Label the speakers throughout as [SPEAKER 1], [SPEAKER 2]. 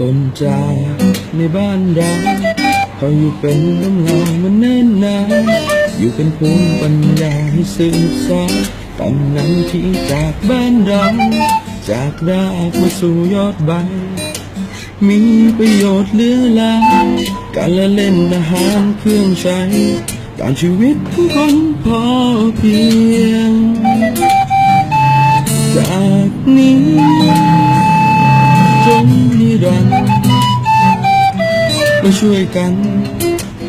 [SPEAKER 1] ตนในบ้านเราเขาอยู่เป็นน้ำเงมันเนิ่นนานอยู่เป็นภูมิปัญญาให้สืบสานตำนานที่จากบ้านเราจากรากมาสู่ยอดใบ มีประโยชน์เหลือหลายการละเล่นอาหารเครื่องใช้ การชีวิตของคนพอ มาช่วยกัน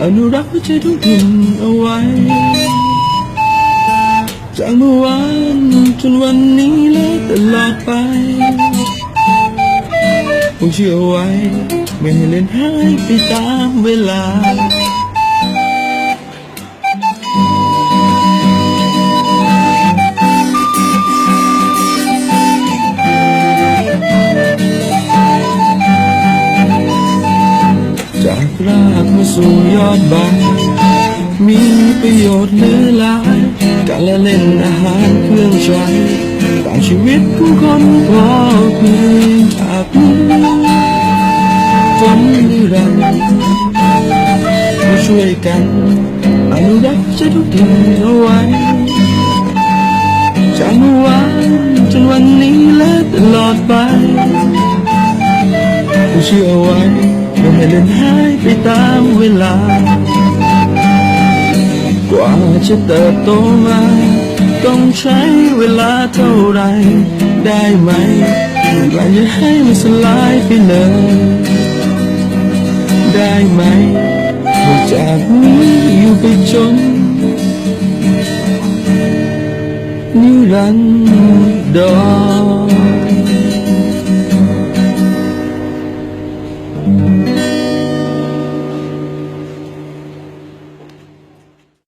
[SPEAKER 1] อนุรักษ์วิถีท้องถิ่นเอาไว้ จากเมื่อวานจนวันนี้และตลอดไปผมเชื่อไว้ ไม่ให้เล่นหายไปตามเวลา มาสู่ยอดใบมีประโยชน์เหลือหลายการละเล่นอาหารเครื่องใช้ต่างชีวิตของคนพอเพียงจากนี้จนนิรันดร์มาช่วยกันอนุรักษ์ใช้ทุกทิ่นเอาไว้จากเมื่อวานจนวันนี้และตลอดไปเชื่อไว้ ให้เล่นหายไปตามเวลา กว่าจะเติบโตมา ต้องใช้เวลาเท่าไร ได้ไหมว่าอย่าให้มันสลายไปเลย ได้ไหมว่จากนี้อยู่ไปจนนิรันดร